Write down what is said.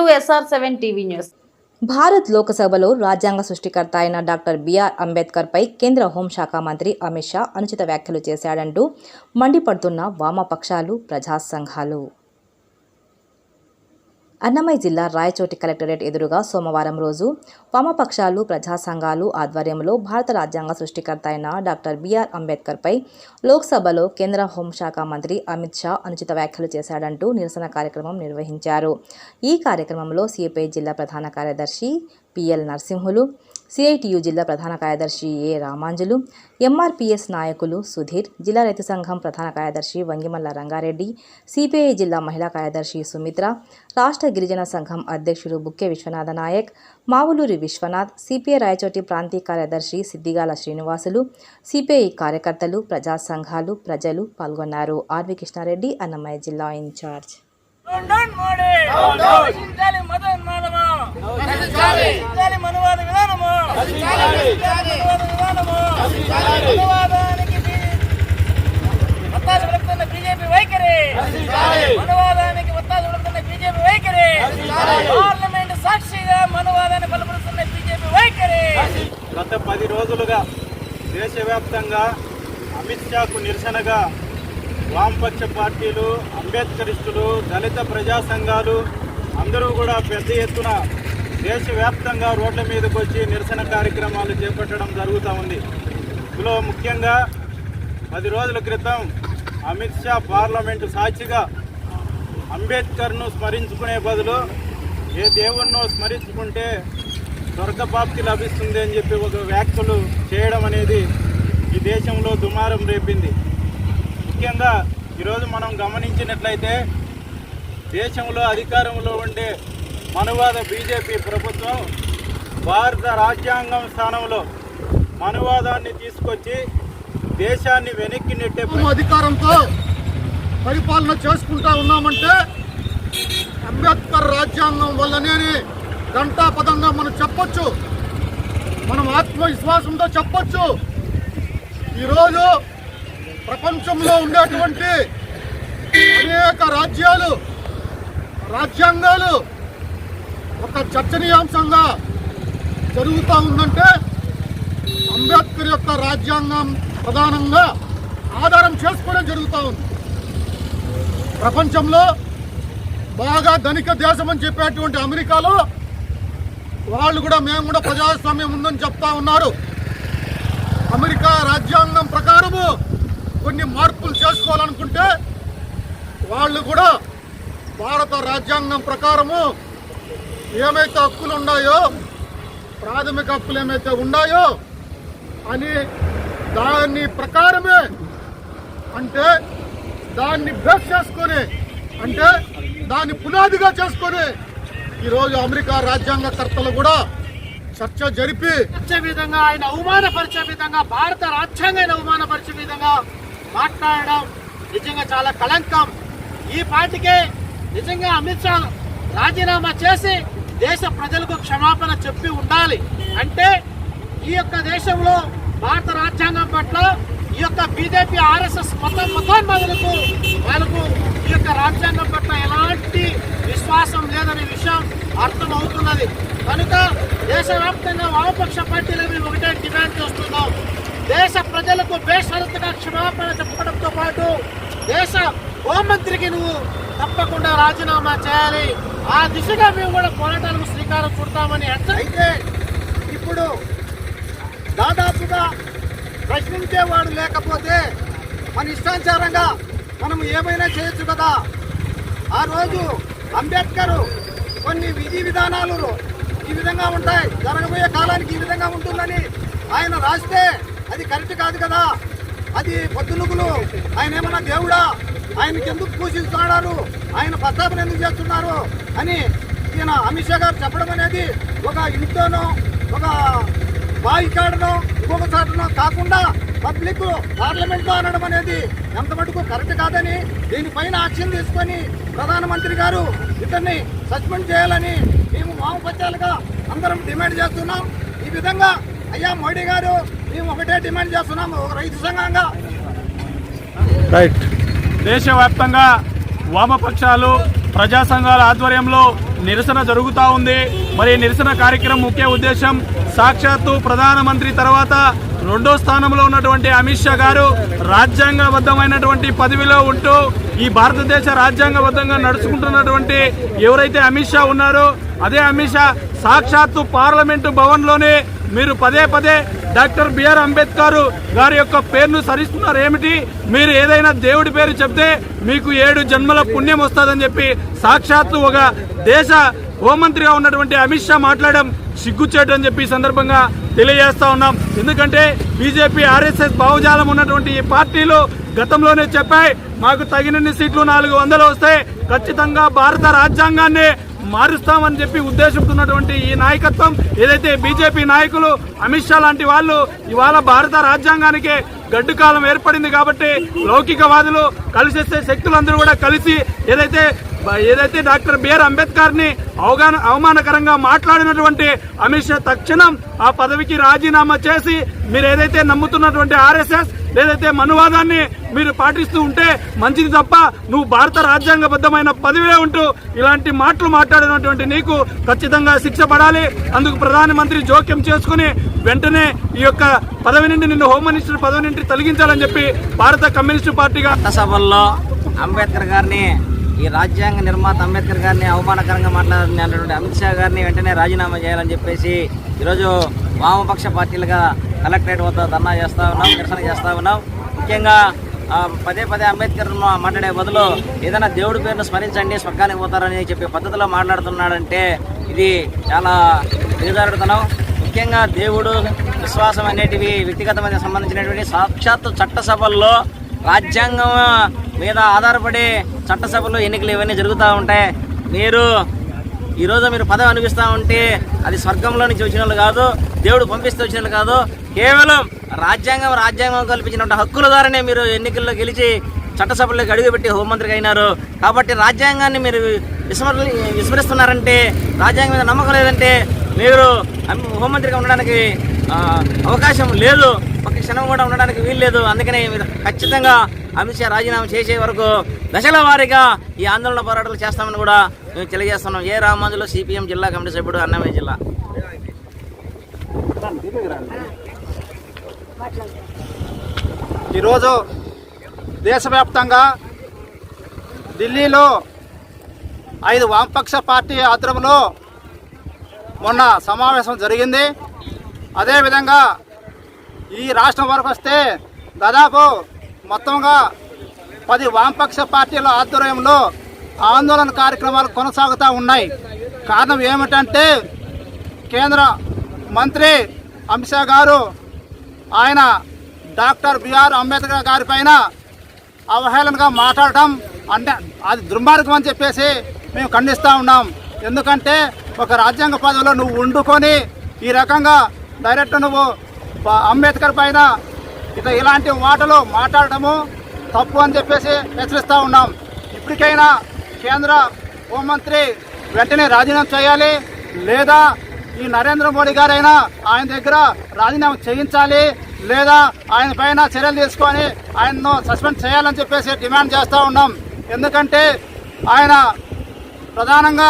To S R seven TV news Bharat లోకసభలో రాజ్యాంగ సృష్టికర్త అయిన డాక్టర్ బిఆర్ అంబేద్కర్పై కేంద్ర హోంశాఖ మంత్రి అమిత్ షా అనుచిత వ్యాఖ్యలు చేశాడంటూ మండిపడుతున్న వామపక్షాలు ప్రజా సంఘాలు అన్నమయ్య జిల్లా రాయచోటి కలెక్టరేట్ ఎదురుగా సోమవారం రోజు వామపక్షాలు ప్రజా సంఘాలు ఆధ్వర్యంలో భారత రాజ్యాంగ సృష్టికర్త అయిన డాక్టర్ బిఆర్ అంబేద్కర్పై లోక్సభలో కేంద్ర హోంశాఖ మంత్రి అమిత్ షా అనుచిత వ్యాఖ్యలు చేశాడంటూ నిరసన కార్యక్రమం నిర్వహించారు. ఈ కార్యక్రమంలో సిపిఐ జిల్లా ప్రధాన కార్యదర్శి పిఎల్ నరసింహులు సిఐటియు జిల్లా ప్రధాన కార్యదర్శి ఏ రామాంజులు ఎంఆర్పిఎస్ నాయకులు సుధీర్ జిల్లా రైతు సంఘం ప్రధాన కార్యదర్శి వంగిమల్ల రంగారెడ్డి సిపిఐ జిల్లా మహిళా కార్యదర్శి సుమిత్ర రాష్ట్ర గిరిజన సంఘం అధ్యక్షుడు బుక్కె విశ్వనాథ నాయక్ మావులూరి విశ్వనాథ్ సిపిఐ రాయచోటి ప్రాంతీయ కార్యదర్శి సిద్దిగాల శ్రీనివాసులు సిపిఐ కార్యకర్తలు ప్రజా సంఘాలు ప్రజలు పాల్గొన్నారు. ఆర్వి కృష్ణారెడ్డి అన్నమయ్య జిల్లా ఇన్ఛార్జ్. ఒత్తాసు పలుకుతున్న బీజేపీ వైఖరి మనవాదానికి ఒత్తాసు పలుకుతున్న బీజేపీ వైఖరి పార్లమెంట్ సాక్షిగా మనవాదాన్ని బలపడుతున్న బీజేపీ వైఖరి గత పది రోజులుగా దేశవ్యాప్తంగా అమిత్ షాకు నిరసనగా వామపక్ష పార్టీలు అంబేద్కరిస్టులు దళిత ప్రజా సంఘాలు అందరూ కూడా పెద్ద ఎత్తున దేశవ్యాప్తంగా రోడ్ల మీదకి వచ్చి నిరసన కార్యక్రమాలు చేపట్టడం జరుగుతూ ఉంది. ఇందులో ముఖ్యంగా పది రోజుల క్రితం అమిత్ షా పార్లమెంటు సాక్షిగా అంబేద్కర్ను స్మరించుకునే బదులు ఏ దేవుణ్ణో స్మరించుకుంటే స్వర్గప్రాప్తి లభిస్తుంది అని చెప్పి ఒక వ్యాఖ్యలు చేయడం అనేది ఈ దేశంలో దుమారం రేపింది. ముఖ్యంగా ఈరోజు మనం గమనించినట్లయితే దేశంలో అధికారంలో ఉండే మనువాద బీజేపీ ప్రభుత్వం భారత రాజ్యాంగం స్థానంలో మనువాదాన్ని తీసుకొచ్చి దేశాన్ని వెనక్కి నెట్టే అధికారంతో పరిపాలన చేసుకుంటా ఉన్నామంటే అంబేద్కర్ రాజ్యాంగం వల్లనే అని ఘంటాపదంగా మనం చెప్పొచ్చు. మనం ఆత్మవిశ్వాసంతో చెప్పొచ్చు. ఈరోజు ప్రపంచంలో ఉండేటువంటి అనేక రాజ్యాలు రాజ్యాంగాలు ఒక చర్చనీయాంశంగా జరుగుతూ ఉందంటే అంబేద్కర్ యొక్క రాజ్యాంగం ప్రధానంగా ఆధారం చేసుకోవడం జరుగుతూ ఉంది. ప్రపంచంలో బాగా ధనిక దేశం అని చెప్పేటువంటి అమెరికాలో వాళ్ళు కూడా మేము కూడా ప్రజాస్వామ్యం ఉందని చెప్తా ఉన్నారు. అమెరికా రాజ్యాంగం ప్రకారము కొన్ని మార్పులు చేసుకోవాలనుకుంటే వాళ్ళు కూడా భారత రాజ్యాంగం ప్రకారము ఏమైతే హక్కులు ఉన్నాయో ప్రాథమిక హక్కులు ఏమైతే ఉన్నాయో అని దాని ప్రకారమే అంటే దాన్ని బేస్ చేసుకొని అంటే దాన్ని పునాదిగా చేసుకొని ఈరోజు అమెరికా రాజ్యాంగకర్తలు కూడా చర్చ జరిపి చర్చే విధంగా ఆయన అవమానపరిచే విధంగా భారత రాజ్యాంగాన్ని అవమానపరిచే విధంగా మాట్లాడడం నిజంగా చాలా కళంకం. ఈ పార్టీకే నిజంగా అమిత్ షా రాజీనామా చేసి దేశ ప్రజలకు క్షమాపణ చెప్పి ఉండాలి అంటే ఈ యొక్క దేశంలో భారత రాజ్యాంగం పట్ల ఈ యొక్క బీజేపీ ఆర్ఎస్ఎస్ మొత్తం మతోన్మాదులకు వాళ్ళకు ఈ యొక్క రాజ్యాంగం పట్ల ఎలాంటి విశ్వాసం లేదనే విషయం అర్థమవుతున్నది. కనుక దేశవ్యాప్తంగా వామపక్ష పార్టీలు మేము ఒకటే డిమాండ్ చేస్తున్నాం. దేశ ప్రజలకు బేషరతుగా క్షమాపణ చెప్పడంతో పాటు దేశ హోంమంత్రికి నువ్వు తప్పకుండా రాజీనామా చేయాలి. ఆ దిశగా మేము కూడా పోరాటాలకు శ్రీకారం చుడతామని అయితే ఇప్పుడు దాదాపుగా ప్రశ్నించేవాడు లేకపోతే మన ఇష్టానుసారంగా మనం ఏమైనా చేయొచ్చు కదా? ఆ రోజు అంబేద్కర్ కొన్ని విధి విధానాలు ఈ విధంగా ఉంటాయి. జరగబోయే కాలానికి ఈ విధంగా ఉంటుందని ఆయన రాస్తే అది కరెక్ట్ కాదు కదా? అది పొద్దులుగులు ఆయన ఏమన్నా దేవుడా? ఆయనకి ఎందుకు పూజిస్తున్నారు ఆయన ప్రస్తాపన ఎందుకు చేస్తున్నారు? అని ఈయన అమిత్ షా గారు చెప్పడం అనేది ఒక ఇంట్లోనో ఒక బావి కాడనో ఇంకొక చాటనో కాకుండా పబ్లిక్ పార్లమెంట్లో అనడం అనేది ఎంత మటుకు కరెక్ట్ కాదని దీనిపైన యాక్షన్ తీసుకొని ప్రధానమంత్రి గారు ఇతన్ని సస్పెండ్ చేయాలని మేము వామపక్షాలుగా అందరం డిమాండ్ చేస్తున్నాం. ఈ విధంగా అయ్యా మోడీ గారు మేము ఒకటే డిమాండ్ చేస్తున్నాం ఒక రైతు సంఘంగా. రైట్ దేశవ్యాప్తంగా వామపక్షాలు ప్రజా సంఘాల ఆధ్వర్యంలో నిరసన జరుగుతూ ఉంది. మరి ఈ నిరసన కార్యక్రమం ముఖ్య ఉద్దేశం సాక్షాత్తు ప్రధానమంత్రి తర్వాత రెండో స్థానంలో ఉన్నటువంటి అమిత్ షా గారు రాజ్యాంగబద్ధమైనటువంటి పదవిలో ఉంటూ ఈ భారతదేశ రాజ్యాంగబద్ధంగా నడుచుకుంటున్నటువంటి ఎవరైతే అమిత్ షా ఉన్నారో అదే అమిత్ షా సాక్షాత్తు పార్లమెంటు భవన్లోనే మీరు పదే పదే డాక్టర్ బిఆర్ అంబేద్కర్ గారి యొక్క పేరును సరిస్తున్నారు ఏమిటి మీరు ఏదైనా దేవుడి పేరు చెప్తే మీకు ఏడు జన్మల పుణ్యం వస్తుందని చెప్పి సాక్షాత్తు ఒక దేశ హోంమంత్రిగా ఉన్నటువంటి అమిత్ షా మాట్లాడడం సిగ్గుచేటు అని చెప్పి సందర్భంగా తెలియజేస్తా ఉన్నాం. ఎందుకంటే బీజేపీ ఆర్ఎస్ఎస్ భావజాలం ఉన్నటువంటి ఈ పార్టీలు గతంలోనే చెప్పాయి మాకు తగినన్ని సీట్లు నాలుగు వందలు వస్తే ఖచ్చితంగా భారత రాజ్యాంగాన్ని మారుస్తామని చెప్పి ఉద్దేశంతో ఉన్నటువంటి ఈ నాయకత్వం ఏదైతే బీజేపీ నాయకులు అమిత్ షా లాంటి వాళ్ళు ఇవాళ భారత రాజ్యాంగానికి గడ్డు కాలం ఏర్పడింది కాబట్టి లౌకికవాదులు కలిసేస్తే శక్తులందరూ కూడా కలిసి ఏదైతే ఏదైతే డాక్టర్ బిఆర్ అంబేద్కర్ని అవగాహన అవమానకరంగా మాట్లాడినటువంటి అమిత్ షా తక్షణం ఆ పదవికి రాజీనామా చేసి మీరు ఏదైతే నమ్ముతున్నటువంటి ఆర్ఎస్ఎస్ లేదైతే మనువాదాన్ని మీరు పాటిస్తూ ఉంటే మంచిది తప్ప నువ్వు భారత రాజ్యాంగబద్ధమైన పదవిలో ఉంటూ ఇలాంటి మాటలు మాట్లాడినటువంటి నీకు ఖచ్చితంగా శిక్ష పడాలి. అందుకు ప్రధానమంత్రి జోక్యం చేసుకుని వెంటనే ఈ యొక్క పదవి నుండి నిన్ను హోమ్ మినిస్టర్ పదవి నుండి తొలగించాలని చెప్పి భారత కమ్యూనిస్టు పార్టీగా సభల్లో అంబేద్కర్ గారిని ఈ రాజ్యాంగ నిర్మాత అంబేద్కర్ గారిని అవమానకరంగా మాట్లాడినటువంటి అమిత్ షా గారిని వెంటనే రాజీనామా చేయాలని చెప్పేసి ఈరోజు వామపక్ష పార్టీలుగా కలెక్టరేట్ వద్ద ధర్నా చేస్తా ఉన్నాం నిరసన చేస్తా ఉన్నాం. ముఖ్యంగా పదే పదే అంబేద్కర్ మాట్లాడే బదులు ఏదైనా దేవుడి పేరును స్మరించండి స్వర్గానికి పోతారని చెప్పే పద్ధతిలో మాట్లాడుతున్నాడంటే ఇది చాలా దిగజారుడుతనం. ముఖ్యంగా దేవుడు విశ్వాసం అనేటివి వ్యక్తిగతమైన సంబంధించినటువంటి సాక్షాత్తు చట్టసభల్లో రాజ్యాంగం మీద ఆధారపడి చట్టసభలు ఎన్నికలు ఇవన్నీ జరుగుతూ ఉంటాయి. మీరు ఈరోజు మీరు పదవి అనిపిస్తూ ఉంటే అది స్వర్గంలో నుంచి వచ్చిన వాళ్ళు కాదు దేవుడు పంపిస్తే వచ్చిన వాళ్ళు కాదు. కేవలం రాజ్యాంగం రాజ్యాంగం కల్పించిన హక్కుల ద్వారానే మీరు ఎన్నికల్లో గెలిచి చట్టసభలోకి అడుగుపెట్టి హోంమంత్రిగా అయినారు. కాబట్టి రాజ్యాంగాన్ని మీరు విస్మర విస్మరిస్తున్నారంటే రాజ్యాంగం మీద నమ్మకం లేదంటే మీరు హోంమంత్రిగా ఉండడానికి అవకాశం లేదు. ఒక క్షణం కూడా ఉండడానికి వీల్లేదు. అందుకనే మీరు ఖచ్చితంగా అమిత్ షా రాజీనామా చేసే వరకు దశల వారీగా ఈ ఆందోళన పోరాటాలు చేస్తామని కూడా మేము తెలియజేస్తున్నాం. ఏ రామందులో సిపిఎం జిల్లా కమిటీ సభ్యుడు అన్నమయ్య జిల్లా? ఈరోజు దేశవ్యాప్తంగా ఢిల్లీలో ఐదు వామపక్ష పార్టీ ఆధ్వర్యంలో మొన్న సమావేశం జరిగింది. అదేవిధంగా ఈ రాష్ట్రం వరకు వస్తే దాదాపు మొత్తంగా పది వామపక్ష పార్టీల ఆధ్వర్యంలో ఆందోళన కార్యక్రమాలు కొనసాగుతూ ఉన్నాయి. కారణం ఏమిటంటే కేంద్ర మంత్రి అమిత్ షా గారు ఆయన డాక్టర్ బిఆర్ అంబేద్కర్ గారి పైన అవహేళనగా మాట్లాడటం అంటే అది దుర్మార్గం అని చెప్పేసి మేము ఖండిస్తూ ఉన్నాం. ఎందుకంటే ఒక రాజ్యాంగ పదవిలో నువ్వు వండుకొని ఈ రకంగా డైరెక్ట్ నువ్వు అంబేద్కర్ పైన ఇట్లా ఇలాంటి మాటలు మాట్లాడటము తప్పు అని చెప్పేసి హెచ్చరిస్తూ ఉన్నాం. ఇప్పటికైనా కేంద్ర హోంమంత్రి వెంటనే రాజీనామా చేయాలి. లేదా ఈ నరేంద్ర మోడీ గారైనా ఆయన దగ్గర రాజీనామా చేయించాలి. లేదా ఆయన పైన చర్యలు తీసుకొని ఆయన్ను సస్పెండ్ చేయాలని చెప్పేసి డిమాండ్ చేస్తూ ఉన్నాం. ఎందుకంటే ఆయన ప్రధానంగా